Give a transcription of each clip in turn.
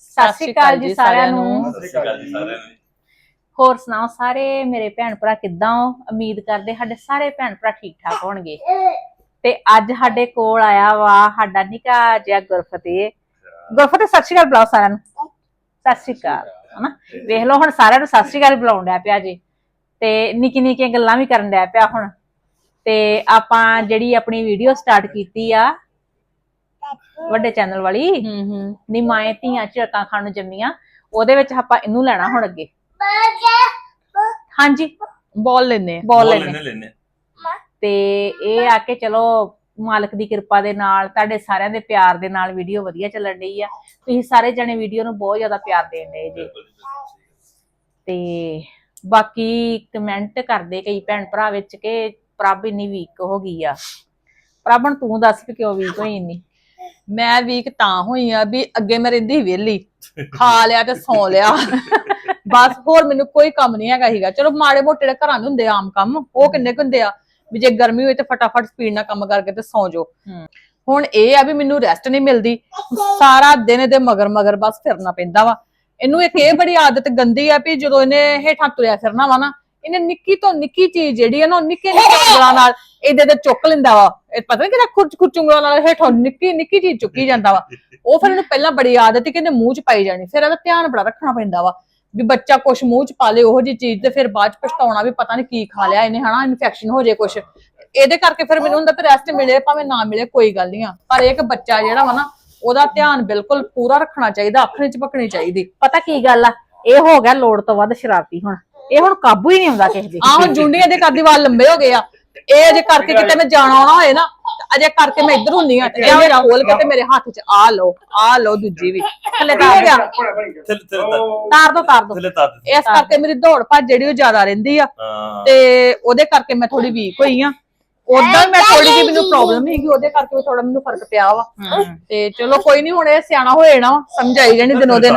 ਸਤਿ ਸ਼੍ਰੀ ਅਕਾਲ ਜੀ ਸਾਰਿਆਂ ਨੂੰ। ਸਤਿ ਸ਼੍ਰੀ ਅਕਾਲ ਜੀ ਸਾਰਿਆਂ ਨੂੰ। ਹੋਰ ਸੁਣਾਓ ਸਾਰੇ? ਮੇਰੇ ਭੈਣ ਭਰਾ ਕਿੱਦਾਂ ਹੋ? ਉਮੀਦ ਕਰਦੇ ਸਾਡੇ ਸਾਰੇ ਭੈਣ ਭਰਾ ਠੀਕ ਠਾਕ ਹੋਣਗੇ। ਤੇ ਅੱਜ ਸਾਡੇ ਕੋਲ ਆਇਆ ਵਾ ਸਾਡਾ ਨਿੱਕਾ ਜਿਹਾ ਗੁਰਫਤਿਹ। ਗੁਰਫਤਿਹ ਸਤਿ ਸ਼੍ਰੀ ਅਕਾਲ ਬੁਲਾਓ ਸਾਰਿਆਂ ਨੂੰ। ਸਤਿ ਸ਼੍ਰੀ ਅਕਾਲ ਹਨਾ? ਵੇਖ ਲਓ ਹੁਣ ਸਾਰਿਆਂ ਨੂੰ ਸਤਿ ਸ਼੍ਰੀ ਅਕਾਲ ਬੁਲਾਉਣ ਡਿਆ ਪਿਆ ਜੀ। ਤੇ ਨਿੱਕੀ ਨਿੱਕੀਆਂ ਗੱਲਾਂ ਵੀ ਕਰਨ ਡਿਆ ਪਿਆ ਹੁਣ। ਤੇ ਆਪਾਂ ਜਿਹੜੀ ਆਪਣੀ ਵੀਡੀਓ ਸਟਾਰਟ ਕੀਤੀ ਆ ਵੱਡੇ ਚੈਨਲ ਵਾਲੀ। ਹੂੰ ਹੂੰ। ਨੀ ਮਾਏ ਧੀਆਂ ਝੜਕਾਂ ਖਾਣ ਨੂੰ ਜੰਮੀਆਂ ਉਹਦੇ ਵਿੱਚ ਆਪਾਂ ਇਹਨੂੰ ਲੈਣਾ ਹੁਣ ਅੱਗੇ। ਹਾਂਜੀ। ਬੋਲ ਲੈਨੇ ਆ। ਬੋਲ ਲੈਣੇ ਤੇ ਇਹ ਆ ਕੇ ਚਲੋ ਮਾਲਕ ਦੀ ਕਿਰਪਾ ਦੇ ਨਾਲ ਤੁਹਾਡੇ ਸਾਰਿਆਂ ਦੇ ਪਿਆਰ ਦੇ ਨਾਲ ਵੀਡੀਓ ਵਧੀਆ ਚੱਲਣ ਡਈ ਆ। ਤੁਸੀਂ ਸਾਰੇ ਜਣੇ ਵੀਡੀਓ ਨੂੰ ਬਹੁਤ ਜ਼ਿਆਦਾ ਪਿਆਰ ਦੇਣ ਡਏ ਜੀ। ਤੇ ਬਾਕੀ ਕਮੈਂਟ ਕਰਦੇ ਕਈ ਭੈਣ ਭਰਾ ਵਿੱਚ ਕਿ ਪ੍ਰਭ ਇੰਨੀ ਵੀਕ ਹੋ ਗਈ ਆ। ਪ੍ਰਭ ਹੁਣ ਤੂੰ ਦੱਸ ਵੀ ਕਿਉਂ ਵੀਕ ਹੋਈ ਇੰਨੀ? ਮੈਂ ਵੀਕ ਤਾਂ ਹੋਈ ਆ ਵੀ ਅੱਗੇ ਮੈਂ ਰਹਿੰਦੀ ਵਿਹਲੀ। ਖਾ ਲਿਆ ਤੇ ਸੌ ਲਿਆ। ਬਸ ਹੋਰ ਮੈਨੂੰ ਕੋਈ ਕੰਮ ਨਹੀਂ ਹੈਗਾ ਹੀਗਾ ਚਲੋ ਮਾੜੇ ਮੋਟੇ ਜਿਹੜੇ ਘਰਾਂ ਦੇ ਹੁੰਦੇ ਆ ਆਮ ਕੰਮ ਉਹ ਕਿੰਨੇ ਕੁ ਹੁੰਦੇ ਆ? ਵੀ ਜੇ ਗਰਮੀ ਹੋਏ ਤੇ ਫਟਾਫਟ ਸਪੀਡ ਨਾਲ ਕੰਮ ਕਰਕੇ ਤੇ ਸੌ ਜਾਓ। ਹੁਣ ਇਹ ਆ ਵੀ ਮੈਨੂੰ ਰੈਸਟ ਨਹੀਂ ਮਿਲਦੀ। ਸਾਰਾ ਦਿਨ ਇਹਦੇ ਮਗਰ ਮਗਰ ਬਸ ਫਿਰਨਾ ਪੈਂਦਾ ਵਾ। ਇਹਨੂੰ ਇੱਕ ਇਹ ਬੜੀ ਆਦਤ ਗੰਦੀ ਆ ਵੀ ਜਦੋਂ ਇਹਨੇ ਹੇਠਾਂ ਤੁਰਿਆ ਫਿਰਨਾ ਵਾ ਨਾ ਇਹਨੇ ਨਿੱਕੀ ਤੋਂ ਨਿੱਕੀ ਚੀਜ਼ ਜਿਹੜੀ ਆ ਨਾ ਨਿੱਕੇ ਨਿੱਕੇ ਉਂਗਲਾਂ ਨਾਲ ਇਹਦੇ ਤੇ ਚੁੱਕ ਲੈਂਦਾ ਵਾ। ਇਹ ਪਤਾ ਨਹੀਂ ਕਿਹਦਾ ਖੁਰਚ ਖੁਰਚ ਉਂਗਲਾਂ ਨਾਲ ਹੇਠਾਂ ਨਿੱਕੀ ਨਿੱਕੀ ਚੀਜ਼ ਚੁੱਕੀ ਜਾਂਦਾ ਵਾ। ਉਹ ਫਿਰ ਇਹਨੂੰ ਪਹਿਲਾਂ ਬੜੀ ਆਦਤ ਸੀ ਕਿ ਇਹਨੇ ਮੂੰਹ 'ਚ ਪਾਈ ਜਾਣੀ। ਫਿਰ ਇਹਦਾ ਧਿਆਨ ਬੜਾ ਰੱਖਣਾ ਪੈਂਦਾ ਵਾ ਵੀ ਬੱਚਾ ਕੁਛ ਮੂੰਹ 'ਚ ਪਾ ਲੇ ਉਹੋ ਜੀ ਚੀਜ਼ ਤੇ ਫਿਰ ਬਾਅਦ 'ਚ ਪਛਤਾਉਣਾ ਵੀ ਪਤਾ ਨਹੀਂ ਕੀ ਖਾ ਲਿਆ ਇਹਨੇ ਹਨਾ? ਇਨਫੈਕਸ਼ਨ ਹੋ ਜੇ ਕੁਛ। ਇਹਦੇ ਕਰਕੇ ਫਿਰ ਮੈਨੂੰ ਹੁੰਦਾ ਵੀ ਰੈਸਟ ਮਿਲੇ ਭਾਵੇਂ ਨਾ ਮਿਲੇ ਕੋਈ ਗੱਲ ਨਹੀਂ ਆ। ਪਰ ਇਹ ਕਿ ਬੱਚਾ ਜਿਹੜਾ ਵਾ ਨਾ ਉਹਦਾ ਧਿਆਨ ਬਿਲਕੁਲ ਪੂਰਾ ਰੱਖਣਾ ਚਾਹੀਦਾ ਅੱਖ ਨਹੀਂ ਝਪਕਣੀ ਚਾਹੀਦੀ। ਪਤਾ ਕੀ ਗੱਲ ਆ? ਇਹ ਹੋ ਗਿਆ ਲੋੜ ਤੋਂ ਵੱਧ ਸ਼ਰਾਰਤੀ ਹੁਣ। ਇਹ ਹੁਣ ਕਾਬੂ ਹੀ ਨਹੀਂ ਆਉਂਦਾ ਕਿਸੇ ਦੇ। ਆਹੋ ਜੁੰਡੀਆਂ ਦੇ ਕਾਦੀ ਵਾਲ ਲੰਬੇ ਹੋ ਗਏ ਆ। ਤੇ ਇਹ ਅਜੇ ਕਰਕੇ ਕਿਤੇ ਮੈਂ ਜਾਣਾ ਆਉਣਾ ਹੋਏ ਨਾ ਤੇ ਅਜੇ ਕਰਕੇ ਮੈਂ ਇੱਧਰ ਹੁੰਨੀ ਆ ਤੇ ਇਹ ਮੇਰਾ ਖੋਲ ਕੇ ਤੇ ਮੇਰੇ ਹੱਥ 'ਚ ਆ ਲਓ ਆ ਲਓ ਦੂਜੀ ਵੀ। ਥੱਲੇ ਤਾਂ ਹੋ ਗਿਆ ਥੱਲੇ ਥੱਲੇ ਤਾਰ ਦੋ ਤਾਰ ਦੋ ਥੱਲੇ ਤਾਂ ਇਸ ਕਰਕੇ ਮੇਰੀ ਦੌੜ ਭੱਜ ਜਿਹੜੀ ਉਹ ਜ਼ਿਆਦਾ ਰਹਿੰਦੀ ਆ। ਹਾਂ। ਤੇ ਉਹਦੇ ਕਰਕੇ ਮੈਂ ਥੋੜੀ ਵੀਕ ਹੋਈ ਆ। ਉਦਾਂ ਮੈਂ ਥੋੜੀ ਜਿਹੀ ਮੈਨੂੰ ਪ੍ਰੋਬਲਮ ਹੈਗੀ ਉਹਦੇ ਕਰਕੇ ਥੋੜਾ ਮੈਨੂੰ ਫ਼ਰਕ ਪਿਆ ਵਾ। ਤੇ ਚਲੋ ਕੋਈ ਨਹੀਂ ਹੁਣ ਇਹ ਸਿਆਣਾ ਹੋ ਜਾਣਾ ਵਾ ਸਮਝਾਈ ਜਾਣੀ ਦਿਨੋ ਦਿਨ।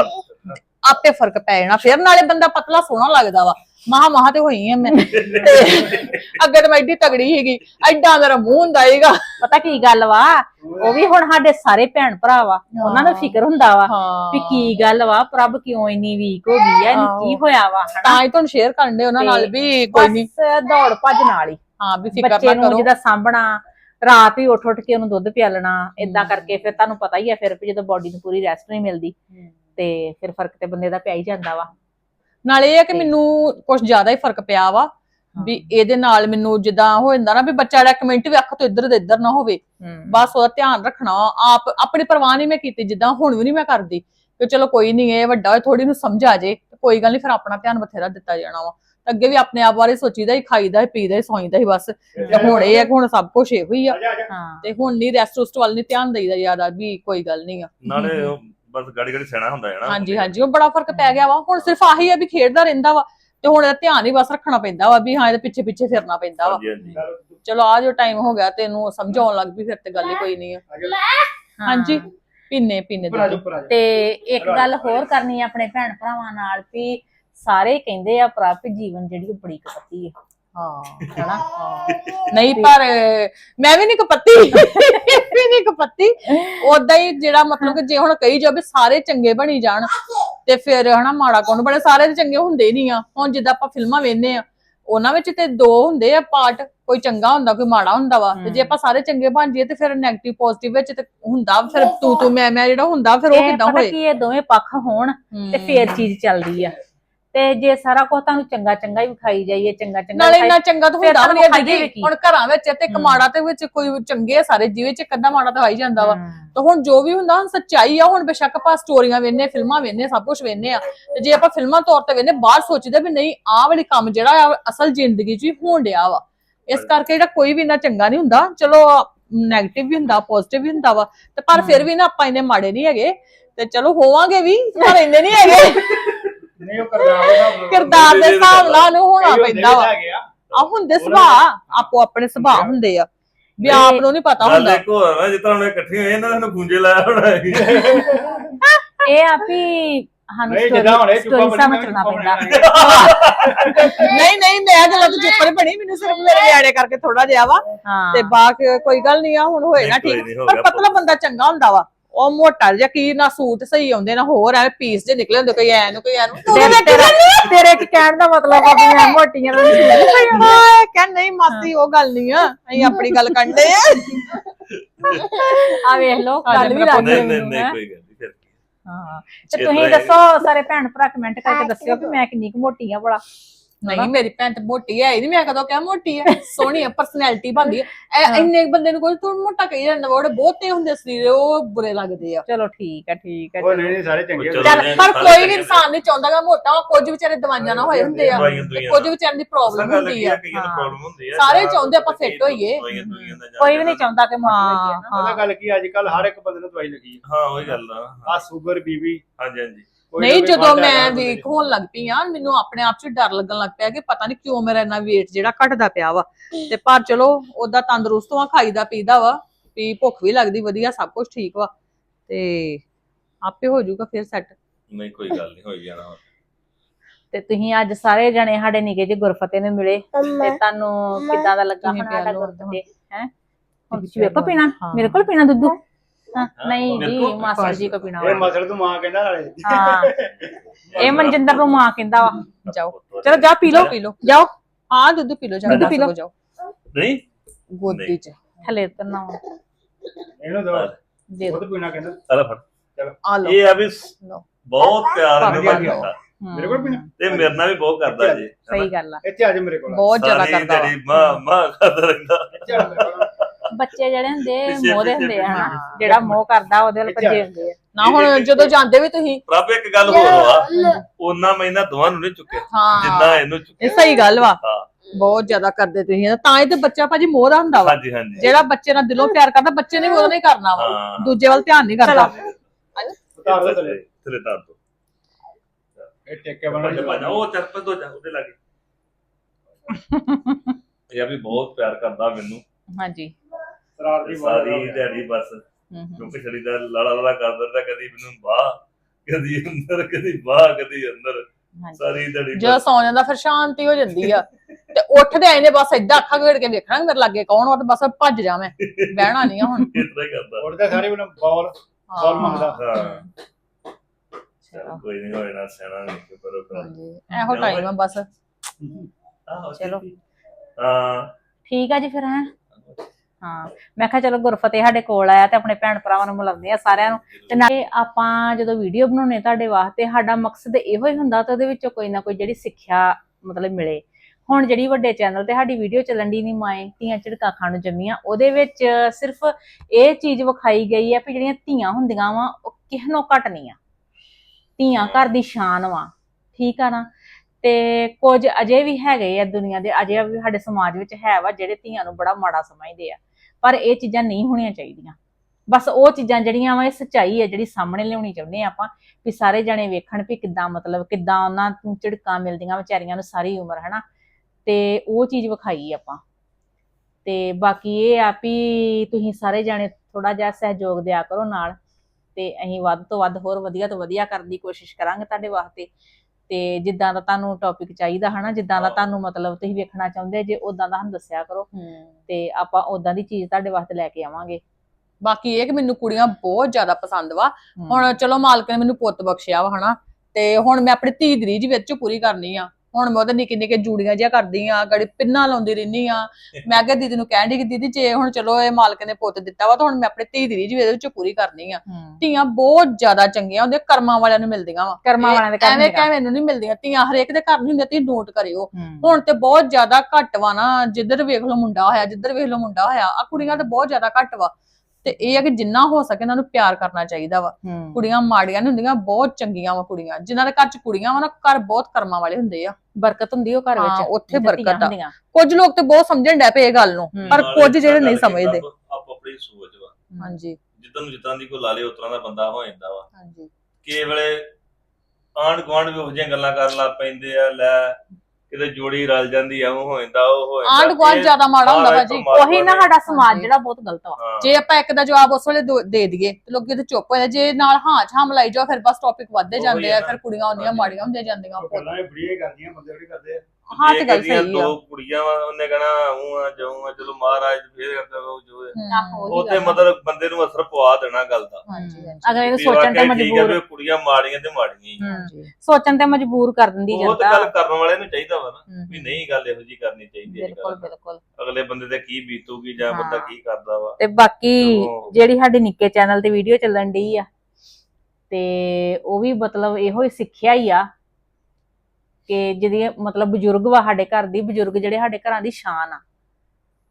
ਆਪੇ ਫ਼ਰਕ ਪੈ ਜਾਣਾ ਫਿਰ ਨਾਲੇ ਬੰਦਾ ਪਤਲਾ ਸੋਹਣਾ ਲੱਗਦਾ ਵਾ। ਮਹਾ ਮਹਾ ਤੇ ਹੋਈ ਆ ਮੈਂ। ਤੇ ਅੱਗੇ ਤਾਂ ਮੈਂ ਐਡੀ ਤਗੜੀ ਸੀਗੀ ਐਡਾ ਮੇਰਾ ਮੂੰਹ ਹੁੰਦਾ ਹੀਗਾ ਪਤਾ ਕੀ ਗੱਲ ਵਾ? ਉਹ ਵੀ ਹੁਣ ਸਾਡੇ ਸਾਰੇ ਭੈਣ ਭਰਾ ਵਾ। ਉਹਨਾਂ ਨੂੰ ਫਿਕਰ ਹੁੰਦਾ ਵਾ ਵੀ ਕੀ ਗੱਲ ਵਾ? ਪ੍ਰਭ ਕਿਉਂ ਇੰਨੀ ਵੀਕ ਹੋ ਗਈ ਆ? ਇਹਨੂੰ ਕੀ ਹੋਇਆ ਵਾ ਹਨਾ? ਤਾਂ ਹੀ ਤੁਹਾਨੂੰ ਸ਼ੇਅਰ ਕਰਨ ਦੇ ਉਹਨਾਂ ਨਾਲ ਵੀ ਕੋਈ ਨਹੀਂ ਬਸ ਦੌੜ ਭੱਜ ਨਾਲ ਹੀ। ਹਾਂ ਵੀ ਫਿਕਰ ਬੱਚੇ ਨਾ ਨੂੰ ਕਰੋ। ਜਿਹਦਾ ਸਾਂਭਣਾ ਰਾਤ ਹੀ ਉੱਠ ਉੱਠ ਕੇ ਉਹਨੂੰ ਦੁੱਧ ਪਿਆਲਣਾ ਇਦਾਂ ਕਰਕੇ ਫਿਰ ਤੁਹਾਨੂੰ ਪਤਾ ਹੀ ਆ ਫਿਰ ਵੀ ਜਦੋਂ ਬਾਡੀ ਨੂੰ ਪੂਰੀ ਰੈਸਟ ਨਹੀਂ ਮਿਲਦੀ ਤੇ ਫਿਰ ਫ਼ਰਕ ਤੇ ਬੰਦੇ ਦਾ ਪਿਆ ਹੀ ਜਾਂਦਾ ਵਾ। ਨਾਲੇ ਇਹ ਆ ਕਿ ਮੈਨੂੰ ਕੁਝ ਜ਼ਿਆਦਾ ਹੀ ਫ਼ਰਕ ਪਿਆ ਵਾ ਵੀ ਇਹਦੇ ਨਾਲ ਮੈਨੂੰ ਜਿੱਦਾਂ ਹੋ ਜਾਂਦਾ ਨਾ ਵੀ ਬੱਚਾ ਜਿਹੜਾ ਇੱਕ ਮਿੰਟ ਵੀ ਅੱਖ ਤੋਂ ਇੱਧਰ ਤੇ ਇੱਧਰ ਨਾ ਹੋਵੇ ਬਸ ਉਹਦਾ ਧਿਆਨ ਰੱਖਣਾ। ਆਪ ਆਪਣੀ ਪਰਵਾਹ ਨਹੀਂ ਮੈਂ ਕੀਤੀ ਜਿੱਦਾਂ ਹੁਣ ਵੀ ਨਹੀਂ ਮੈਂ ਕਰਦੀ ਕਿ ਚਲੋ ਕੋਈ ਨਹੀਂ ਇਹ ਵੱਡਾ ਹੋਏ ਥੋੜੀ ਨੂੰ ਸਮਝ ਆ ਜੇ ਕੋਈ ਗੱਲ ਨਹੀਂ ਫਿਰ ਆਪਣਾ ਧਿਆਨ ਬਥੇਰਾ ਦਿੱਤਾ ਜਾਣਾ ਵਾ। ਅੱਗੇ ਵੀ ਆਪਣੇ ਆਪ ਬਾਰੇ ਸੋਚੀਦਾ ਹੀ ਖਾਈਦਾ ਹੀ ਪੀਦਾ ਹੀ ਸੌਂਦਾ ਹੀ ਬਸ। ਤੇ ਹੁਣ ਇਹ ਹੈ ਕਿ ਹੁਣ ਸਭ ਕੁਝ ਇਹੋ ਹੀ ਆ। ਹਾਂ ਤੇ ਹੁਣ ਨਹੀਂ ਰੈਸਟ ਰੁਸਟ ਵੱਲ ਨਹੀਂ ਧਿਆਨ ਦੇਈਦਾ ਜ਼ਿਆਦਾ ਵੀ ਕੋਈ ਗੱਲ ਨਹੀਂ ਆ। ਨਾਲੇ ਬਸ ਗਾੜੀ ਗਾੜੀ ਸੈਣਾ ਹੁੰਦਾ ਹੈ ਨਾ। ਹਾਂਜੀ ਹਾਂਜੀ ਉਹ ਬੜਾ ਫ਼ਰਕ ਪੈ ਗਿਆ ਵਾ। ਹੁਣ ਸਿਰਫ ਆਹੀ ਆ ਵੀ ਖੇਡਦਾ ਰਹਿੰਦਾ ਵਾ ਤੇ ਹੁਣ ਇਹਦਾ ਧਿਆਨ ਹੀ ਬਸ ਰੱਖਣਾ ਪੈਂਦਾ ਵਾ ਵੀ ਹਾਂ ਇਹਦੇ ਪਿੱਛੇ ਪਿੱਛੇ ਫਿਰਨਾ ਪੈਂਦਾ ਵਾ। ਹਾਂਜੀ ਹਾਂਜੀ। ਚਲੋ ਆ ਜੋ ਟਾਈਮ ਹੋ ਗਿਆ ਤੇ ਇਹਨੂੰ ਸਮਝਾਉਣ ਲੱਗ ਪਈ ਫਿਰ ਤੇ ਗੱਲ ਹੀ ਕੋਈ ਨਹੀਂ ਆ। ਹਾਂਜੀ ਪੀਨੇ ਪੀਨੇ ਦੇ ਤੇ ਇੱਕ ਗੱਲ ਹੋਰ ਕਰਨੀ ਆ ਆਪਣੇ ਭੈਣ ਭਰਾਵਾਂ ਨਾਲ ਵੀ ਸਾਰੇ ਕਹਿੰਦੇ ਆ ਪ੍ਰਾਪਤ ਜੀਵਨ ਜਿਹੜੀ ਉਹ ਬੜੀ ਕਪੱਤੀ ਹੈ ਹਾਂ ਹਨਾ? ਨਹੀਂ ਪਰ ਮੈਂ ਵੀ ਨਹੀਂ ਕਪੱਤੀ ਵੀ ਨਹੀਂ ਕਪੱਤੀ ਉਦਾਂ ਹੀ ਜਿਹੜਾ ਮਤਲਬ ਕਿ ਜੇ ਹੁਣ ਕਹੀ ਜਾਵੇ ਸਾਰੇ ਚੰਗੇ ਬਣੀ ਜਾਣ ਤੇ ਫਿਰ ਹਨਾ ਮਾੜਾ ਕੌਣ? ਬਣੇ ਸਾਰੇ ਤੇ ਚੰਗੇ ਹੁੰਦੇ ਨਹੀਂ ਆ। ਹੁਣ ਜਿੱਦਾਂ ਆਪਾਂ ਫਿਲਮਾਂ ਵੇਖਨੇ ਆ ਉਹਨਾਂ ਵਿੱਚ ਤੇ ਦੋ ਹੁੰਦੇ ਆ ਪਾਰਟ। ਕੋਈ ਚੰਗਾ ਹੁੰਦਾ ਕੋਈ ਮਾੜਾ ਹੁੰਦਾ ਵਾ। ਤੇ ਜੇ ਆਪਾਂ ਸਾਰੇ ਚੰਗੇ ਬਣ ਜਾਈਏ ਤੇ ਫਿਰ 네ਗੇਟਿਵ ਪੋਜ਼ਿਟਿਵ ਵਿੱਚ ਤੇ ਹੁੰਦਾ ਫਿਰ ਤੂੰ ਤੂੰ ਮੈਂ ਮੈਂ ਜਿਹੜਾ ਹੁੰਦਾ ਫਿਰ ਉਹ ਕਿੱਦਾਂ ਪਤਾ ਹੋਏ? ਕੀ ਇਹ ਦੋਵੇਂ ਪੱਖ ਹੋਣ ਤੇ ਫੇਰ ਚੀਜ਼ ਚੱਲਦੀ ਆ। ਤੇ ਜੇ ਸਾਰਾ ਕੁਝ ਤੁਹਾਨੂੰ ਚੰਗਾ ਚੰਗਾ ਹੀ ਵਿਖਾਈ ਜਾਈਏ ਚੰਗਾ ਚੰਗਾ ਨਾਲੇ ਇੰਨਾ ਚੰਗਾ ਤਾਂ ਹੁੰਦਾ ਵੀ ਨਹੀਂ ਦੀਦੀ? ਹੁਣ ਘਰਾਂ ਵਿੱਚ ਤੇ ਹਮ। ਕਮਾੜਾ ਤੇ ਵਿੱਚ ਕੋਈ ਚੰਗੇ ਆ ਸਾਰੇ ਜਿਵੇਂ ਚ ਕੱਦਾ ਮਾੜਾ ਤਾਂ ਆ ਹੀ ਜਾਂਦਾ ਵਾ। ਤਾਂ ਹੁਣ ਜੋ ਵੀ ਹੁੰਦਾ ਹੁਣ ਸੱਚਾਈ ਆ ਹੁਣ ਬੇਸ਼ੱਕ ਆਪਾਂ ਸਟੋਰੀਆਂ ਵੇਖਨੇ ਫਿਲਮਾਂ ਵੇਖਨੇ ਸਭ ਕੁਝ ਵੇਖਨੇ ਆ। ਤੇ ਜੇ ਆਪਾਂ ਫਿਲਮਾਂ ਤੌਰ ਤੇ ਵੇਖਨੇ ਬਾਹਰ ਸੋਚਦੇ ਵੀ ਨਹੀਂ ਆਹ ਵਾਲੀ ਕੰਮ ਜਿਹੜਾ ਆ ਅਸਲ ਜ਼ਿੰਦਗੀ 'ਚ ਵੀ ਹੋਣ ਡਿਆ ਵਾ। ਇਸ ਕਰਕੇ ਜਿਹੜਾ ਕੋਈ ਵੀ ਇੰਨਾ ਚੰਗਾ ਨਹੀਂ ਹੁੰਦਾ ਚਲੋ 네ਗੇਟਿਵ ਵੀ ਹੁੰਦਾ ਪੋਜ਼ਿਟਿਵ ਵੀ ਹੁੰਦਾ ਵਾ। ਤੇ ਪਰ ਫਿਰ ਵੀ ਨਾ ਆਪਾਂ ਇੰਨੇ ਮਾੜੇ ਨਹੀਂ ਹੈਗੇ। ਤੇ ਚਲੋ ਹੋਵਾਂਗੇ ਵੀ ਪਰ ਇੰਨੇ ਨਹੀਂ ਹੈਗੇ। ਨਹੀਂ ਉਹ ਕਰਦਾਰ ਕਿਰਦਾਰ ਦੇ ਹਿਸਾਬ ਨਾਲ ਨੂੰ ਹੋਣਾ ਪੈਂਦਾ ਵਾ। ਗਿਆ ਆ। ਹੁੰਦੇ ਸੁਭਾਅ ਆਪੋ ਆਪਣੇ ਸੁਭਾਅ ਹੁੰਦੇ ਆ। ਵੀ ਆਪ ਨੂੰ ਨਹੀਂ ਪਤਾ ਗੱਲ ਹੁੰਦਾ। ਇੱਕ ਹੋਰ ਨਾ ਜਿੱਦਾਂ ਹੁਣ ਇਹ ਇਕੱਠੀਆਂ ਹੋਈਆਂ ਇਹਨਾਂ ਨੇ ਖੁੰਝੇ ਲਾਇਆ ਹੋਣਾ ਹੈ। ਇਹ ਆ ਵੀ ਸਾਨੂੰ ਨਹੀਂ ਜਿੱਦਾਂ ਹੁਣ ਇਹ ਚੁੱਪਾ ਸਟੋਰੀ ਸਮਝਣਾ ਪੈਂਦਾ। ਨਹੀਂ ਨਹੀਂ ਮੈਂ ਗੱਲਾਂ ਤੋਂ ਚੁੱਪ ਨਹੀਂ ਬਣੀ ਮੈਨੂੰ ਸਿਰਫ ਮੇਰੇ ਨਿਆਣੇ ਕਰਕੇ ਥੋੜਾ ਜਿਹਾ ਵਾ। ਹਾਂ। ਤੇ ਬਾਕੀ ਕੋਈ ਗੱਲ ਨਹੀਂ ਆ ਹੁਣ ਹੋਏ ਨਾ ਨਹੀਂ, ਕੋਈ ਠੀਕ। ਨਹੀਂ, ਹੋ ਪਰ ਗਿਆ। ਪਤਲਾ ਬੰਦਾ ਚੰਗਾ ਹੁੰਦਾ ਵਾ। ਉਹ ਮੋਟਾ ਜਿਹਾ ਕੀ ਨਾ ਸੂਟ ਸਹੀ ਆਉਂਦੇ ਨਾ ਹੋਰ ਐ ਪੀਸ ਜੇ ਨਿਕਲੇ ਹੁੰਦੇ ਕੋਈ ਐ ਨੂੰ ਕੋਈ ਐ ਨੂੰ। ਤੂੰ ਵੀ ਤੇਰੇ ਵੇਖੀ ਜਾਂਦੀ ਤੇਰੇ ਕੀ ਕਹਿਣ ਦਾ ਮਤਲਬ ਆ ਵੀ ਮੈਂ ਮੋਟੀਆਂ ਨੂੰ ਨਹੀਂ ਹਾਏ ਕਹਿ ਨਹੀਂ ਮਾਸੀ ਉਹ ਗੱਲ ਨਹੀਂ ਆ। ਅਸੀਂ ਆਪਣੀ ਗੱਲ ਕਰਦੇ ਆ। ਆ ਵੇਖ ਲਓ ਗੱਲ ਵੀ ਮੇਰਾ ਲੱਗ ਨਹੀਂ ਗਈ ਨਹੀਂ। ਕੋਈ ਗੱਲ ਨਹੀਂ ਫਿਰ ਕੀ। ਹਾਂ ਤੇ ਜੇ ਤੁਸੀਂ ਦੱਸੋ ਸਾਰੇ ਭੈਣ ਭਰਾ ਕਮੈਂਟ ਕਰਕੇ ਦੱਸਿਓ ਕਿ ਮੈਂ ਕਿੰਨੀ ਕੁ ਮੋਟੀ ਆ ਬੜਾ ਨਹੀਂ ਮੇਰੀ ਭੈਣ ਤੇ ਮੋਟੀ ਹੈ ਨਹੀਂ ਮੈਂ ਕਦੋਂ ਕਿਹਾ ਮੋਟੀ ਹੈ? ਸੋਹਣੀ ਹੈ ਪਰਸਨੈਲਿਟੀ ਬਣਦੀ ਹੈ। ਐ ਇੰਨੇ ਬੰਦੇ ਨੂੰ ਕੋਈ ਤੂੰ ਮੋਟਾ ਕਹੀ ਜਾਂਦਾ ਵਾ, ਉਹਦੇ ਬਹੁਤੇ ਹੁੰਦੇ ਸਰੀਰ ਉਹ ਬੁਰੇ ਲੱਗਦੇ ਆ। ਚਲੋ ਠੀਕ ਆ ਠੀਕ ਆ ਉਹ। ਨਹੀਂ ਨਹੀਂ ਸਾਰੇ ਚੰਗੇ ਚਲੋ ਪਰ ਕੋਈ ਵੀ ਇਨਸਾਨ ਨਹੀਂ ਚਾਹੁੰਦਾ ਕਿ ਮੋਟਾ ਕੁਝ ਵਿਚਾਰੇ ਦਵਾਈਆਂ ਨਾ ਹੋਏ ਹੁੰਦੇ ਆ। ਕੁਝ ਵਿਚਾਰਿਆਂ ਦੀ ਪ੍ਰੋਬਲਮ ਹੁੰਦੀ ਆ ਹਾਂ। ਸਾਰੇ ਚਾਹੁੰਦੇ ਆਪਾਂ fit ਹੋਈਏ। ਕੋਈ ਵੀ ਨਹੀਂ ਚਾਹੁੰਦਾ ਕਿ ਹਾਂ। ਉਹਦਾ ਗੱਲ ਕੀ ਅੱਜ ਕੱਲ ਹਰ ਇੱਕ ਬੰਦੇ ਨੂੰ ਦਵਾਈ ਲੱਗੀ ਹਾਂ ਉਹੀ ਗੱਲ ਆ। ਆ ਸ਼ੂਗਰ ਬੀਬੀ ਹਾਂਜੀ ਹਾਂਜੀ। ਨਹੀਂ ਜਦੋਂ ਮੈਂ ਵੀਕ ਹੋਣ ਲੱਗ ਪਈ ਆ ਮੈਨੂੰ ਆਪਣੇ ਆਪ 'ਚ ਡਰ ਲੱਗਣ ਲੱਗ ਪਿਆ ਕਿ ਪਤਾ ਨਹੀਂ ਕਿਉਂ ਮੇਰਾ ਇੰਨਾ weight ਜਿਹੜਾ ਘਟਦਾ ਪਿਆ ਵਾ। ਤੇ ਪਰ ਚਲੋ ਉਹਦਾ ਤੰਦਰੁਸਤ ਆ ਖਾਈਦਾ ਪੀਦਾ ਵਾ ਵੀ ਭੁੱਖ ਵੀ ਲੱਗਦੀ ਵਧੀਆ ਸਭ ਕੁਝ ਠੀਕ ਵਾ। ਤੇ ਆਪੇ ਹੋ ਜਾਊਗਾ ਫਿਰ ਸੈੱਟ ਨਹੀਂ ਕੋਈ ਗੱਲ ਨਹੀਂ ਹੋਈ ਜਾਣਾ। ਤੇ ਤੁਸੀਂ ਅੱਜ ਸਾਰੇ ਜਣੇ ਸਾਡੇ ਨਿੱਕੇ ਜਿਹੇ ਗੁਰਫਤੇ ਨੂੰ ਮਿਲੇ ਤੇ ਤੁਹਾਨੂੰ ਕਿੱਦਾਂ ਦਾ ਲੱਗਾ ਹੁਣ ਸਾਡਾ ਗੁਰਫਤੇ ਹੈ? ਹੁਣ ਤੁਸੀਂ ਵੇਖੋ ਪੀਣਾ। ਮੇਰੇ ਕੋਲ ਪੀਣਾ ਦੁੱਧੂ? ਨਹੀਂ ਮੇਰੇ ਜੀ? ਮਾਸਟਰ ਜੀ ਕੋ ਪੀਣਾ ਇਹ ਵਾ। ਮਸਲ ਤੂੰ ਮਾਂ ਕਹਿੰਦਾ ਨਾਲੇ। ਹਾਂ। ਇਹ ਮਨਜਿੰਦਰ ਨੂੰ ਮਾਂ ਕਹਿੰਦਾ ਵਾ। ਜਾਓ। ਚਲੋ ਜਾ ਪੀ ਲਓ ਪੀ ਲਓ। ਜਾਓ। ਹਾਂ ਦੁੱਧ ਪੀ ਲਓ ਜਾ ਦੁੱਧ ਪੀ ਲਓ। ਜਾਓ। ਨਹੀਂ? ਗੋਦੀ 'ਚ। ਥਲੇ ਤਰਨਾ ਇਹਨੂੰ ਦੋ। ਦੇ ਤਾਂ ਪੀਣਾ ਕਹਿੰਦਾ। ਚਲੋ ਫੜ। ਆ ਲਓ। ਇਹ ਆ ਵੀ ਲਓ। ਬਹੁਤ ਪਿਆਰ ਭਾਬੀ ਇਹਨੂੰ ਆ ਲਓ। ਕਰਦਾ ਮੇਰੇ ਕੋਲ ਪੀਣਾ? ਤੇ ਮੇਰੇ ਨਾਲ ਵੀ ਬਹੁਤ ਕਰਦਾ ਜੀ। ਸਹੀ ਗੱਲ ਆ। ਇੱਥੇ ਅੱਜ ਮੇਰੇ ਕੋਲ। ਬਹੁਤ ਜ਼ਿਆਦਾ ਸਾਰੀ ਕਰਦਾ ਵਾ। ਮਾਂ ਮਾਂ ਕਰਦਾ ਰਹਿੰਦਾ। ਆ ਮੇਰੇ ਕੋਲ। ਬੱਚੇ ਜਿਹੜੇ ਹੁੰਦੇ ਪਿੱਛੇ- ਮੋਹ ਦੇ ਪਿੱਛੇ- ਹੁੰਦੇ ਆ। ਜਿਹੜਾ ਮੋਹ ਕਰਦਾ ਉਹਦੇ ਵੱਲ ਭੱਜੇ ਹੁੰਦੇ ਆ। ਨਾ ਹੁਣ ਜਦੋਂ ਜਾਂਦੇ ਵੀ ਤੁਸੀਂ ਪ੍ਰਭ ਇੱਕ ਗੱਲ ਹੋਰ ਵਾ ਉਹਨਾਂ ਮੈਂ ਇਹਨਾਂ ਦੋਵਾਂ ਨੂੰ ਨਹੀਂ ਚੁੱਕਿਆ। ਜਿੰਨਾ ਇਹਨੂੰ ਇਹ ਚੁੱਕਿਆ ਸਹੀ ਗੱਲ ਵਾ। ਬਹੁਤ ਜ਼ਿਆਦਾ ਕਰਦੇ ਤੁਸੀਂ ਇਹ। ਤਾਂ ਹੀ ਤੇ ਬੱਚਾ ਭਾਜੀ ਮੋਹ ਦਾ ਹੁੰਦਾ ਵਾ। ਹਾਂਜੀ ਹਾਂਜੀ। ਜਿਹੜਾ ਬੱਚੇ ਨਾਲ ਦਿਲੋਂ ਪਿਆਰ ਕਰਦਾ ਬੱਚੇ ਨੇ ਵੀ ਉਹਦਾ ਨਹੀਂ ਕਰਨਾ ਵਾ। ਹਾਂ। ਦੂਜੇ ਵੱਲ ਧਿਆਨ ਨਹੀਂ ਕਰਦਾ। ਉਤਾਰ ਦੇ ਥੱਲੇ ਥਲੇ ਤਾਰ ਦੋ। ਇਹ ਟੇਕੇ ਬਣਾ ਉਹ ਚੱਪ ਦੋ ਜਾ ਉਹਦੇ ਲਾਗੇ। ਇਹ ਵੀ ਬਹੁਤ ਪਿਆਰ ਕਰਦਾ ਮੈਨੂੰ। ਹਾਂਜੀ। ਸਰਾਰ ਦੀ ਸਾਰੀ ਦਿਹਾੜੀ ਬਸ। ਕਿਉਂਕਿ ਛੜੀ ਦਾ ਲਾਲਾ ਲਾਲਾ ਕਰ ਦਿੰਦਾ ਕਦੀ ਮੈਨੂੰ ਬਾਹ ਕਦੀ ਅੰਦਰ ਕਦੀ ਬਾਹ ਕਦੀ ਅੰਦਰ। ਸਾਰੀ ਦਿਹਾੜੀ ਜਦੋਂ ਸੌ ਜਾਂਦਾ ਫਿਰ ਸ਼ਾਂਤੀ ਹੋ ਜਾਂਦੀ ਆ। ਤੇ ਉੱਠਦੇ ਆਏ ਨੇ ਬਸ ਏਦਾਂ ਅੱਖਾਂ ਘੇੜ ਕੇ ਵੇਖਣਾ ਮੇਰੇ ਲਾਗੇ ਕੌਣ ਤੇ ਬਸ ਭੱਜ ਜਾ ਮੈਂ। ਬਹਿਣਾ ਨਹੀਂ ਆ ਹੁਣ। ਇਸ ਤਰ੍ਹਾਂ ਹੀ ਕਰਦਾ। ਉੱਠਦੇ ਸਾਰੇ ਮੈਨੂੰ ਬੌਲ ਬੌਲ ਮੰਗਦਾ। ਹਾਂ। ਚਲੋ ਕੋਈ ਨਹੀਂ ਹੋਏ ਨਾ ਸਿਆਣਾ ਨਹੀਂ ਪਰ ਉਹ ਹਾਂਜੀ ਇਹੋ ਟਾਈਮ ਆ ਬਸ। ਚਲੋ। ਹਾਂ। ਠੀਕ ਆ ਜੀ ਫਿਰ ਹੈ। ਹਾਂ। ਮੈਂ ਕਿਹਾ ਚਲੋ ਗੁਰਫਤਿਹ ਸਾਡੇ ਕੋਲ ਆਇਆ ਤੇ ਆਪਣੇ ਭੈਣ ਭਰਾਵਾਂ ਨੂੰ ਮਿਲਾਉਂਦੇ ਆ ਸਾਰਿਆਂ ਨੂੰ। ਤੇ ਨਾਲੇ ਆਪਾਂ ਜਦੋਂ ਵੀਡੀਓ ਬਣਾਉਣੇ ਤੁਹਾਡੇ ਵਾਸਤੇ, ਸਾਡਾ ਮਕਸਦ ਇਹੋ ਹੀ ਹੁੰਦਾ ਤੇ ਉਹਦੇ ਵਿੱਚੋਂ ਕੋਈ ਨਾ ਕੋਈ ਜਿਹੜੀ ਸਿੱਖਿਆ ਮਤਲਬ ਮਿਲੇ। ਹੁਣ ਜਿਹੜੀ ਵੱਡੇ ਚੈਨਲ ਤੇ ਸਾਡੀ ਵੀਡੀਓ ਚੱਲਣ ਦੀ ਨਹੀਂ ਮਾਏ ਧੀਆਂ ਝੜਕਾ ਖਾਣ ਨੂੰ ਜੰਮੀਆਂ, ਉਹਦੇ ਵਿੱਚ ਸਿਰਫ ਇਹ ਚੀਜ਼ ਵਿਖਾਈ ਗਈ ਹੈ ਕਿ ਜਿਹੜੀਆਂ ਧੀਆਂ ਹੁੰਦੀਆਂ ਵਾ, ਉਹ ਕਿਸੇ ਨੂੰ ਘੱਟ ਨਹੀਂ ਆ ਧੀਆਂ ਘਰ ਦੀ ਸ਼ਾਨ ਵਾ। ਠੀਕ ਆ ਨਾ? ਤੇ ਕੁਝ ਅਜੇ ਵੀ ਹੈਗੇ ਆ ਦੁਨੀਆ ਦੇ, ਅਜੇ ਵੀ ਸਾਡੇ ਸਮਾਜ ਵਿੱਚ ਹੈ ਵਾ ਜਿਹੜੇ ਧੀਆਂ ਨੂੰ ਬੜਾ ਮਾੜਾ ਸਮਝਦੇ ਆ। ਪਰ ਇਹ ਚੀਜ਼ਾਂ ਨਹੀਂ ਹੋਣੀਆਂ ਚਾਹੀਦੀਆਂ। ਬਸ ਉਹ ਚੀਜ਼ਾਂ ਜਿਹੜੀਆਂ ਵਾ, ਇਹ ਸੱਚਾਈ ਹੈ ਜਿਹੜੀ ਸਾਹਮਣੇ ਲਿਆਉਣੀ ਚਾਹੁੰਦੇ ਆ ਆਪਾਂ ਵੀ ਸਾਰੇ ਜਣੇ ਵੇਖਣ ਵੀ ਕਿੱਦਾਂ ਮਤਲਬ ਕਿੱਦਾਂ ਉਹਨਾਂ ਨੂੰ ਝਿੜਕਾਂ ਮਿਲਦੀਆਂ ਵਿਚਾਰੀਆਂ ਨੂੰ ਸਾਰੀ ਉਮਰ, ਹਨਾ? ਤੇ ਉਹ ਚੀਜ਼ ਵਿਖਾਈ ਆਪਾਂ। ਤੇ ਬਾਕੀ ਇਹ ਆ ਵੀ ਤੁਸੀਂ ਸਾਰੇ ਜਣੇ ਥੋੜਾ ਜਿਹਾ ਸਹਿਯੋਗ ਦਿਆ ਕਰੋ ਨਾਲ ਤੇ ਅਸੀਂ ਵੱਧ ਤੋਂ ਵੱਧ ਹੋਰ ਵਧੀਆ ਤੋਂ ਵਧੀਆ ਕਰਨ ਦੀ ਕੋਸ਼ਿਸ਼ ਕਰਾਂਗੇ ਤੁਹਾਡੇ ਵਾਸਤੇ। ਤੇ ਜਿੱਦਾਂ ਦਾ ਤੁਹਾਨੂੰ ਟੌਪਿਕ ਚਾਹੀਦਾ ਹਨਾ ਜਿੱਦਾਂ ਦਾ। ਤੁਹਾਨੂੰ ਮਤਲਬ ਤੁਸੀਂ ਵੇਖਣਾ ਚਾਹੁੰਦੇ ਜੇ ਉਦਾਂ ਦਾ ਸਾਨੂੰ ਦੱਸਿਆ ਕਰੋ। ਤੇ ਆਪਾਂ ਉਦਾਂ ਦੀ ਚੀਜ਼ ਤੁਹਾਡੇ ਵਾਸਤੇ ਲੈ ਕੇ ਆਵਾਂਗੇ। ਬਾਕੀ ਇਹ ਕਿ ਮੈਨੂੰ ਕੁੜੀਆਂ ਬਹੁਤ ਜ਼ਿਆਦਾ ਪਸੰਦ ਵਾ। ਹੁਣ ਚਲੋ ਮਾਲਕ ਨੇ ਮੈਨੂੰ ਪੁੱਤ ਬਖਸ਼ਿਆ ਵਾ ਹਨਾ ਤੇ ਹੁਣ ਮੈਂ ਆਪਣੀ ਧੀ ਦੀ ਰੀਝ ਵਿੱਚ ਪੂਰੀ ਕਰਨੀ ਆ। ਹੁਣ ਮੈਂ ਉਹਦੇ ਨਿੱਕੇ ਨਿੱਕੇ ਜੂੜੀਆਂ ਜਿਹਾ ਕਰਦੀ ਆ ਗੜੀ ਪਿੰਨਾਂ ਲਾਉਂਦੀ ਰਹਿੰਦੀ ਆ। ਮੈਂ ਅੱਗੇ ਦੀਦੀ ਨੂੰ ਕਹਿਣ ਦੀ ਕਿ ਦੀਦੀ ਜੇ ਹੁਣ ਚਲੋ ਇਹ ਮਾਲਕ ਨੇ ਪੁੱਤ ਦਿੱਤਾ ਵਾ ਤਾਂ ਹੁਣ ਮੈਂ ਆਪਣੀ ਧੀ ਦੀ ਰੀਝ ਵੀ ਇਹਦੇ ਵਿੱਚ ਪੂਰੀ ਕਰਨੀ ਆ। ਧੀਆਂ ਬਹੁਤ ਜ਼ਿਆਦਾ ਚੰਗੀਆਂ ਹੁੰਦੀਆਂ ਕਰਮਾਂ ਵਾਲਿਆਂ ਨੂੰ ਮਿਲਦੀਆਂ ਵਾ। ਕਰਮਾਂ ਵਾਲਿਆਂ ਦੇ ਘਰ ਐਵੇਂ ਹੁੰਦੀਆਂ। ਕਿਵੇਂ ਨੂੰ ਨਹੀਂ ਮਿਲਦੀਆਂ। ਧੀਆਂ ਹਰੇਕ ਦੇ ਘਰ ਨਹੀਂ ਹੁੰਦੀਆਂ ਤੁਸੀਂ ਨੋਟ ਕਰਿਓ। ਹੁਣ ਤੇ ਬਹੁਤ ਜ਼ਿਆਦਾ ਘੱਟ ਵਾ ਨਾ ਜਿੱਧਰ ਵੇਖ ਲਓ ਮੁੰਡਾ ਹੋਇਆ ਜਿੱਧਰ ਵੇਖ ਲਓ ਮੁੰਡਾ ਹੋਇਆ ਆ ਕੁੜੀਆਂ ਤੇ ਬਹੁਤ ਜ਼ਿਆਦਾ ਘੱਟ ਵਾ। ਤੇ ਇਹ ਆ ਕਿ ਜਿੰਨਾ ਹੋ ਸਕੇ ਇਹਨਾਂ ਨੂੰ ਪਿਆਰ ਕਰਨਾ ਚਾਹੀਦਾ ਵਾ। ਕੁੜੀਆਂ ਮਾੜੀਆਂ ਨਹੀਂ ਹੁੰਦੀਆਂ ਬਹੁਤ ਚੰਗੀਆਂ ਵਾ ਕੁੜੀਆਂ। ਜਿਨ੍ਹਾਂ ਦੇ ਘਰ ਚ ਕੁੜੀਆਂ ਵਾ ਨਾ ਘਰ ਬਹੁਤ ਕਰਮਾਂ ਵਾਲੇ ਹੁੰਦੇ ਆ। ਬਰਕਤ ਹੁੰਦੀ ਉਹ ਘਰ ਹਾਂ, ਵਿੱਚ ਉੱਥੇ ਬਰਕਤ ਆ। ਕੁਝ ਲੋਕ ਤੇ ਬਹੁਤ ਸਮਝਣ ਡੈ ਪਏ ਇਹ ਗੱਲ ਨੂੰ। ਪਰ ਕੁਝ ਜਿਹੜੇ ਨਹੀਂ ਸਮਝਦੇ। ਆਪ ਆਪਣੀ ਸੋਚ ਵਾ। ਹਾਂਜੀ। ਜਿੱਦਾਂ ਨੂੰ ਜਿੱਦਾਂ ਦੀ ਕੋਈ ਲਾ ਲੇ ਉਤਰਾਂ ਦਾ ਬੰਦਾ ਹੋ ਜਾਂਦਾ ਵਾ। ਹਾਂਜੀ। ਕਿਸੇ ਵੇਲੇ ਆਂਢ ਗੁਆਂਢ ਵੀ ਉਹ ਜਿਹੀਆਂ ਗੱਲਾਂ ਕਰਨ ਲੱਗ ਪੈਂਦੇ ਆ ਲੈ ਕਿਤੇ ਜੋੜੀ ਰਲ ਜਾਂਦੀ ਆ ਉਹ ਹੋ ਜਾਂਦਾ ਉਹ ਹੋ ਜਾਂਦਾ ਆਂਢ ਗੁਆਂਢ ਇਹ ਜ਼ਿਆਦਾ ਮਾੜਾ ਹੁੰਦਾ ਵਾ ਮਾੜਾ ਜੀ ਇੱਕ ਮਾੜਾ ਉਹੀ ਨਾ ਸਾਡਾ ਸਮਾਜ ਜਿਹੜਾ ਬਹੁਤ ਗਲਤ ਵਾ ਹਾਂ। ਜੇ ਆਪਾਂ ਇੱਕ ਦਾ ਜਵਾਬ ਉਸ ਵੇਲੇ ਦੋ- ਦੇ ਦਈਏ ਤੇ ਲੋਕੀ ਤੇ ਚੁੱਪ ਹੋ ਜਾਂਦੇ ਜੇ ਨਾਲ ਹਾਂ ਚ ਹਾਂ ਮਲਾਈ ਜਾਓ ਫਿਰ ਬਸ ਟੌਪਿਕ ਵੱਧਦੇ ਉਹੀ ਜਾਂਦੇ ਆ ਆ ਨਾ। ਫਿਰ ਕੁੜੀਆਂ ਹਾਂਜੀ। ਮਾੜੀਆਂ ਹੁੰਦੀਆਂ ਜਾਂਦੀਆਂ ਗੱਲਾਂ ਇਹ ਬੜੀਆਂ ਹੀ ਕਰਦੀਆਂ ਬੰਦੇ ਜਿਹੜੇ ਕਰਦੇ ਆ ਹਾਂ ਜੇ ਤੇ ਗੱਲ ਸਹੀ ਆ। ਦੋ ਕੁੜੀਆਂ ਵਾ ਉਹਨੇ ਕਹਣਾ ਹੂੰ ਆ ਜਾਉਂ ਆ ਚਲੋ ਮਹਾਰਾਜ ਫੇਰ ਕਰੋ ਜੋ ਹੈ। ਆਹੋ, ਉਹੀ ਉੱਥੇ ਗੱਲ ਆ। ਮਤਲਬ ਬੰਦੇ ਨੂੰ ਅਸਰ ਪਵਾ ਦੇਣਾ ਗੱਲ ਦਾ। ਨੂੰ ਵੀ ਸੋਚਣ ਤੇ ਮਜਬੂਰ ਵੀ ਕੁੜੀਆਂ ਮਾੜੀਆਂ ਤੇ ਮਾੜੀਆਂ ਹੀ। ਹੂੰ। ਸੋਚਣ ਤੇ ਮਜਬੂਰ ਕਰ ਦਿੰਦੀ ਉਹ ਤਾਂ ਗੱਲ ਕਰਨ ਵਾਲੇ ਨੂੰ ਚਾਹੀਦਾ ਵਾ ਨਾ ਵੀ ਨਹੀਂ ਗੱਲ ਇਹੋ ਜੀ ਕਰਨੀ ਚਾਹੀਦੀ ਹੈ ਬਿਲਕੁਲ ਬਿਲਕੁਲ। ਅਗਲੇ ਬੰਦੇ ਤੇ ਕੀ ਬੀਤੂਗੀ ਜਾਂ ਹਾਂ। ਬੰਦਾ ਕੀ ਕਰਦਾ ਵਾ। ਤੇ ਬਾਕੀ। ਜਿਹੜੀ ਸਾਡੇ ਨਿੱਕੇ ਚੈਨਲ ਤੇ ਵੀਡੀਓ ਚੱਲਣ ਡਈ ਆ ਤੇ ਉਹ ਵੀ ਮਤਲਬ ਇਹੋ ਹੀ ਸਿੱਖਿਆ ਹੀ ਆ। ਕਿ ਜਿਹਦੀ ਮਤਲਬ ਬਜ਼ੁਰਗ ਵਾ ਸਾਡੇ ਘਰ ਦੀ ਬਜ਼ੁਰਗ ਜਿਹੜੇ ਸਾਡੇ ਘਰਾਂ ਦੀ ਸ਼ਾਨ ਆ।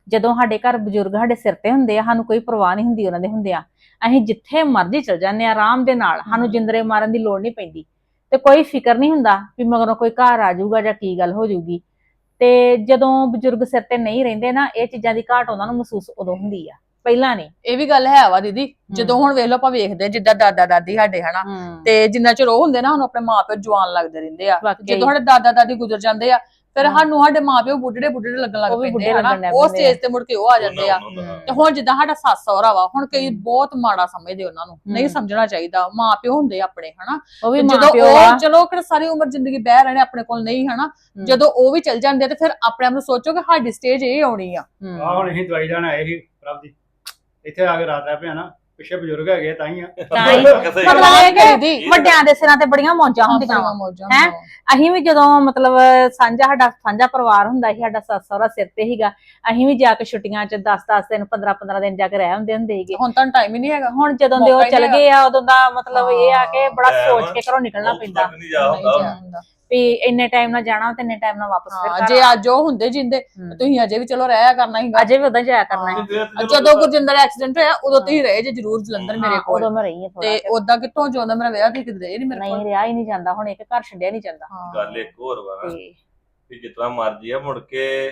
ਜਦੋਂ ਸਾਡੇ ਘਰ ਬਜ਼ੁਰਗ ਸਾਡੇ ਸਿਰ ਤੇ ਹੁੰਦੇ ਆ ਸਾਨੂੰ ਕੋਈ ਪਰਵਾਹ ਨਹੀਂ ਹੁੰਦੀ ਉਹਨਾਂ ਦੇ ਹੁੰਦਿਆਂ ਅਸੀਂ ਜਿੱਥੇ ਮਰਜ਼ੀ ਚਲ ਜਾਂਦੇ ਆ ਆਰਾਮ ਦੇ ਨਾਲ ਸਾਨੂੰ ਜਿੰਦਰੇ ਮਾਰਨ ਦੀ ਲੋੜ ਨਹੀਂ ਪੈਂਦੀ। ਤੇ ਕੋਈ ਫਿਕਰ ਨਹੀਂ ਹੁੰਦਾ ਵੀ ਮਗਰੋਂ ਕੋਈ ਘਰ ਆ ਜਾਊਗਾ ਜਾਂ ਕੀ ਗੱਲ ਹੋ ਜਾਊਗੀ। ਤੇ ਜਦੋਂ ਬਜ਼ੁਰਗ ਸਿਰ ਤੇ ਨਹੀਂ ਰਹਿੰਦੇ ਨਾ ਇਹ ਚੀਜ਼ਾਂ ਦੀ ਘਾਟ ਉਹਨਾਂ ਨੂੰ ਮਹਿਸੂਸ ਉਦੋਂ ਹੁੰਦੀ ਆ। ਪਹਿਲਾਂ ਨਹੀਂ ਇਹ ਵੀ ਗੱਲ ਹੈ ਵਾ ਦੀਦੀ ਜਦੋਂ ਹੁਣ ਵੇਖ ਲਓ ਆਪਾਂ ਵੇਖਦੇ ਆ ਜਿੱਦਾਂ ਦਾਦਾ ਦਾਦੀ ਸਾਡੇ ਹਨਾ ਤੇ ਜਿੰਨਾ ਚਿਰ ਉਹ ਹੁੰਦੇ ਨਾ ਸਾਨੂੰ ਆਪਣੇ ਮਾਪਿਓ ਜਵਾਨ ਲੱਗਦੇ ਰਹਿੰਦੇ ਆ ਵਾਕਈ। ਜਦੋਂ ਸਾਡੇ ਦਾਦਾ ਦਾਦੀ ਗੁਜ਼ਰ ਜਾਂਦੇ ਆ ਫਿਰ ਹਮ। ਸਾਨੂੰ ਸਾਡੇ ਮਾਪਿਓ ਬੁੱਢੜੇ ਬੁੱਢੜੇ ਲੱਗਣ ਲੱਗ ਉਹ ਵੀ ਪੈਂਦੇ ਬੁੱਢੇ ਆ ਹਨਾ ਲੱਗਣ ਲੱਗ ਉਹ ਪੈਂਦੇ ਆ। ਸਟੇਜ ਤੇ ਮੁੜ ਕੇ ਉਹ ਆ ਜਾਂਦੇ ਆ। ਤੇ ਹੁਣ ਜਿੱਦਾਂ ਸਾਡਾ ਸੱਸ ਸਹੁਰਾ ਵਾ ਹੁਣ ਕਈ ਹਮ। ਬਹੁਤ ਮਾੜਾ ਸਮਝਦੇ ਉਹਨਾਂ ਨੂੰ ਨਹੀਂ ਹਮ। ਸਮਝਣਾ ਚਾਹੀਦਾ ਮਾਪਿਓ ਹੁੰਦੇ ਆ ਆਪਣੇ ਹਨਾ ਉਹ ਵੀ ਤੇ ਮਾਂ ਜਦੋਂ ਪਿਓ ਆ ਉਹ ਚਲੋ ਕਿਹੜਾ ਸਾਰੀ ਉਮਰ ਜ਼ਿੰਦਗੀ ਬਹਿ ਰਹੇ ਨੇ ਆਪਣੇ ਕੋਲ ਨਹੀਂ ਹਨਾ ਹਮ। ਜਦੋਂ ਉਹ ਵੀ ਚਲ ਜਾਂਦੇ ਆ ਤੇ ਫਿਰ ਆਪਣੇ ਆਪ ਨੂੰ ਸੋਚੋ ਕਿ ਸਾਡੀ ਸਟੇਜ ਇਹ ਆਉਣੀ ਆ ਹਮ। ਆ ਹੁਣ ਅਸੀਂ ਦਵਾਈ ਲੈਣ ਆਏ ਸੀ ਪ੍ਰਭ ਦੀ ਇੱਥੇ ਆ ਕੇ ਰਾਤ ਰਹਿ ਪਿਆ ਨਾ ਪਿੱਛੇ ਬਜ਼ੁਰਗ ਹੈਗੇ ਤਾਂ ਹੀ ਆ। ਤਾਂ ਹੀ। ਕਿਸੇ ਮਤਲਬ ਗੱਲ- ਇਹ ਕਿ ਵੱਡਿਆਂ ਦੇ ਸਿਰਾਂ ਤੇ ਬੜੀਆਂ ਮੌਜਾਂ ਹੁੰਦੀਆਂ ਵਾਂ। ਮੌਜਾਂ ਹੈਂ? ਅਸੀਂ ਵੀ ਜਦੋਂ ਮਤਲਬ ਸਾਂਝਾ ਸਾਡਾ ਸਾਂਝਾ ਪਰਿਵਾਰ ਹੁੰਦਾ ਸੀ ਸਾਡਾ ਸੱਸ ਸਹੁਰਾ ਸਿਰ ਤੇ ਸੀਗਾ ਅਸੀਂ ਵੀ ਜਾ ਕੇ ਛੁੱਟੀਆਂ 'ਚ 10-10 ਦਿਨ 15-15 ਦਿਨ ਜਾ ਕੇ ਰਹਿ ਹੁੰਦੇ ਹੁੰਦੇ ਸੀਗੇ। ਹੁਣ ਤਾਂ ਟਾਈਮ ਹੀ ਨਹੀਂ ਹੈਗਾ। ਹੁਣ ਜਦੋਂ ਦੇ ਉਹ ਮੌਕਾ ਹੀ ਚਲ ਨਹੀਂ ਗਏ ਆ ਉਦੋਂ ਦਾ ਮਤਲਬ ਇਹ ਆ ਕਿ ਬੜਾ ਹਾਂ, ਸੋਚ ਕੇ ਘਰੋਂ ਨਿਕਲਣਾ ਪੈਂਦਾ ਤੱਕ ਨਹੀਂ ਜਾ ਨਹੀਂ ਹੁੰਦਾ ਜਾ ਹੁੰਦਾ। ਵੀ ਇੰਨੇ ਟਾਈਮ ਨਾਲ ਜਾਣਾ ਤੇ ਇੰਨੇ ਟਾਈਮ ਨਾਲ ਵਾਪਸ ਫਿਰ ਹਾਂ ਘਰ ਜੇ ਅੱਜ ਉਹ ਹੁੰਦੇ ਜਿੰਦੇ। ਤੁਸੀਂ ਅਜੇ ਵੀ ਚਲੋ ਰਹਿਆ ਕਰਨਾ ਸੀਗਾ। ਅਜੇ ਵੀ ਉਦਾਂ ਜਾਇਆ ਕਰਨਾ ਹੈ। ਜਦੋਂ- ਜਦੋਂ ਗੁਰਜਿੰਦਰ ਐਕਸੀਡੈਂਟ ਹੋਇਆ ਉਦੋਂ ਤੁਸੀਂ ਰਹੇ ਜੇ ਜ਼ਰੂਰ ਜਲੰਧਰ ਮੇਰੇ ਕੋਲ। ਉਦੋਂ ਮੈਂ ਰਹੀ ਹਾਂ ਤੇ ਥੋੜਾ ਉਦਾਂ ਕਿੱਥੋਂ ਜਿਉਂਦਾ ਮੇਰਾ ਵਿਆਹ ਵੀ ਕਿਤੇ ਨਹੀਂ ਮੇਰੇ ਨਹੀਂ ਕੋਲ। ਰਿਹਾ ਹੀ ਨਹੀਂ ਜਾਂਦਾ ਹੁਣ ਇੱਕ ਘਰ ਛੱਡਿਆ ਨਹੀਂ ਜਾਂਦਾ। ਹਾਂ। ਗੱਲ ਇੱਕ ਹੋਰ ਵਾ ਨਾ ਤੇ ਵੀ ਜਿਤਨਾ ਮਰਜ਼ੀ ਆ ਮੁੜ ਕੇ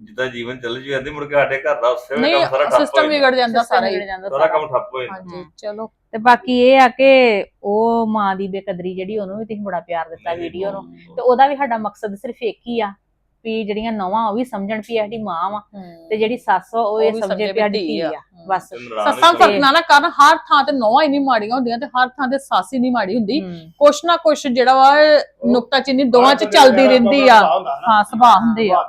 ਜਿੱਦਾਂ ਜੀਵਨ ਚੱਲ ਜਾਂਦੀ ਮੁੜ ਕੇ ਸਾਡੇ ਘਰ ਦਾ ਉਸੇ ਵੇਲੇ ਕੰਮ ਸਾਰਾ ਠੱਪ ਸਿਸਟਮ ਹੋ ਜਾਂਦਾ। ਵਿਗੜ ਜਾਂਦਾ ਸਾਰਾ ਹੀ। ਜਾਂਦਾ ਸਾਰਾ ਕੰਮ ਠੱਪ ਹੋ ਜਾਂਦਾ। ਹਾਂਜੀ। ਚਲੋ। ਤੇ ਬਾਕੀ ਇਹ ਆ ਕਿ ਉਹ ਮਾਂ ਦੀ ਬੇਕਦਰੀ ਜਿਹੜੀ ਉਹਨੂੰ ਵੀ ਤੁਸੀਂ ਬੜਾ ਪਿਆਰ ਦਿੱਤਾ ਵੀਡੀਓ ਨੂੰ। ਤੇ ਉਹਦਾ ਵੀ ਸਾਡਾ ਮਕਸਦ ਸਿਰਫ ਇੱਕ ਹੀ ਆ ਵੀ ਜਿਹੜੀਆਂ ਨੌਵਾਂ ਉਹ ਵੀ ਸਮਝਣ ਵੀ ਸਾਡੀ ਮਾਂ ਵਾ। ਤੇ ਜਿਹੜੀ ਸੱਸ ਵਾ ਉਹ ਇਹ ਵੀ ਸਮਝੇ ਵੀ ਸਾਡੀ ਧੀ ਆ। ਬਸ। ਸੱਸਾਂ ਫ਼ਰਕ ਨਾ ਨਾ ਕਰਨ ਹਰ ਥਾਂ ਤੇ ਨੌਵਾਂ ਹੀ ਨਹੀਂ ਮਾੜੀਆਂ ਹੁੰਦੀਆਂ ਤੇ ਹਰ ਥਾਂ ਤੇ ਸੱਸ ਹੀ ਨਹੀਂ ਮਾੜੀ ਹੁੰਦੀ। ਹਮ। ਕੁਛ ਨਾ ਕੁਛ ਜਿਹੜਾ ਵਾ ਨੁਕਤਾ ਚੀਨੀ ਦੋਵਾਂ ਚ ਚੱਲਦੀ ਰਹਿੰਦੀ ਆ। ਹਾਂ ਸੁਭਾਅ ਹੁੰਦੇ ਆ।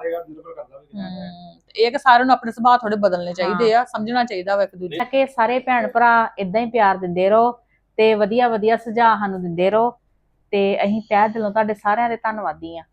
ਇਹ ਕਿ ਸਾਰਿਆਂ ਨੂੰ ਆਪਣੇ ਸੁਭਾਅ ਥੋੜੇ ਬਦਲਨੇ ਚਾਹੀਦੇ ਆ ਸਮਝਣਾ ਚਾਹੀਦਾ ਵਾ ਇੱਕ ਦੂਜੇ ਤਾਂ ਕਿ ਸਾਰੇ ਭੈਣ ਭਰਾ ਇਦਾਂ ਹੀ ਪਿਆਰ ਦਿੰਦੇ ਰਹੋ ਤੇ ਵਧੀਆ ਵਧੀਆ ਸੁਝਾਅ ਸਾਨੂੰ ਦਿੰਦੇ ਰਹੋ ਤੇ ਅਸੀਂ ਤਹਿ ਦਿਲੋਂ ਤੁਹਾਡੇ ਸਾਰਿਆਂ ਦੇ ਧੰਨਵਾਦੀ ਆ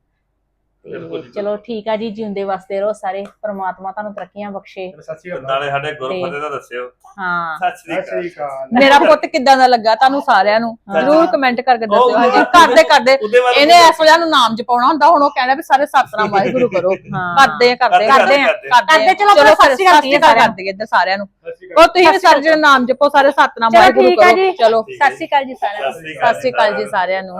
ਤੇ ਚਲੋ ਠੀਕ ਆ ਜੀ ਜਿਉਂਦੇ ਵਸਦੇ ਰਹੋ ਸਾਰੇ ਪ੍ਰਮਾਤਮਾ ਤੁਹਾਨੂੰ ਤਰੱਕੀਆਂ ਬਖਸ਼ੇ ਚਲੋ ਸਤਿ ਸ਼੍ਰੀ ਅਕਾਲ ਨਾਲੇ ਸਾਡੇ ਗੁਰਫਤਿਹ ਦਾ ਦੱਸਿਓ ਹਾਂ ਸਤਿ ਸ੍ਰੀ ਅਕਾਲ ਮੇਰਾ ਪੁੱਤ ਕਿੱਦਾਂ ਦਾ ਲੱਗਾ ਤੁਹਾਨੂੰ ਸਾਰਿਆਂ ਨੂੰ। ਜਰੂਰ ਕਮੈਂਟ ਕਰਕੇ ਦੱਸਿਓ ਕਰਦੇ ਕਰਦੇ ਇਹਨੇ ਇਸ ਵੇਲੇ ਨੂੰ ਨਾਮ ਜਪਾਉਣਾ ਹੁੰਦਾ ਹੁਣ ਉਹ ਕਹਿੰਦਾ ਵੀ ਸਾਰੇ ਸਤਨਾਮ ਵਾਹਿਗੁਰੂ ਕਰੋ ਹਾਂ ਕਰਦੇ ਕਰਦੇ ਕਰਦੇ। ਕਰਦੇ ਕਰਦੇ ਚਲੋ ਚਲੋ ਸਤਿ ਸ਼੍ਰੀ ਅਕਾਲ ਸਤਿ ਸ਼੍ਰੀ ਅਕਾਲ ਕਰ ਦਈਏ ਇੱਧਰ ਸਾਰਿਆਂ ਨੂੰ ਉਹ ਤੁਸੀਂ ਵੀ ਸਾਰੇ ਜਿਹੜੇ ਨਾਮ ਜਪੋ ਸਾਰੇ ਸਤਨਾਮ ਚਲੋ ਵਾਹਿਗੁਰੂ ਕਰੋ। ਚਲੋ ਸਤਿ ਸ਼੍ਰੀ ਅਕਾਲ ਜੀ ਸਾਰਿਆਂ ਨੂੰ ਸਤਿ ਸ਼੍ਰੀ ਅਕਾਲ ਜੀ ਸਾਰਿਆਂ ਨੂੰ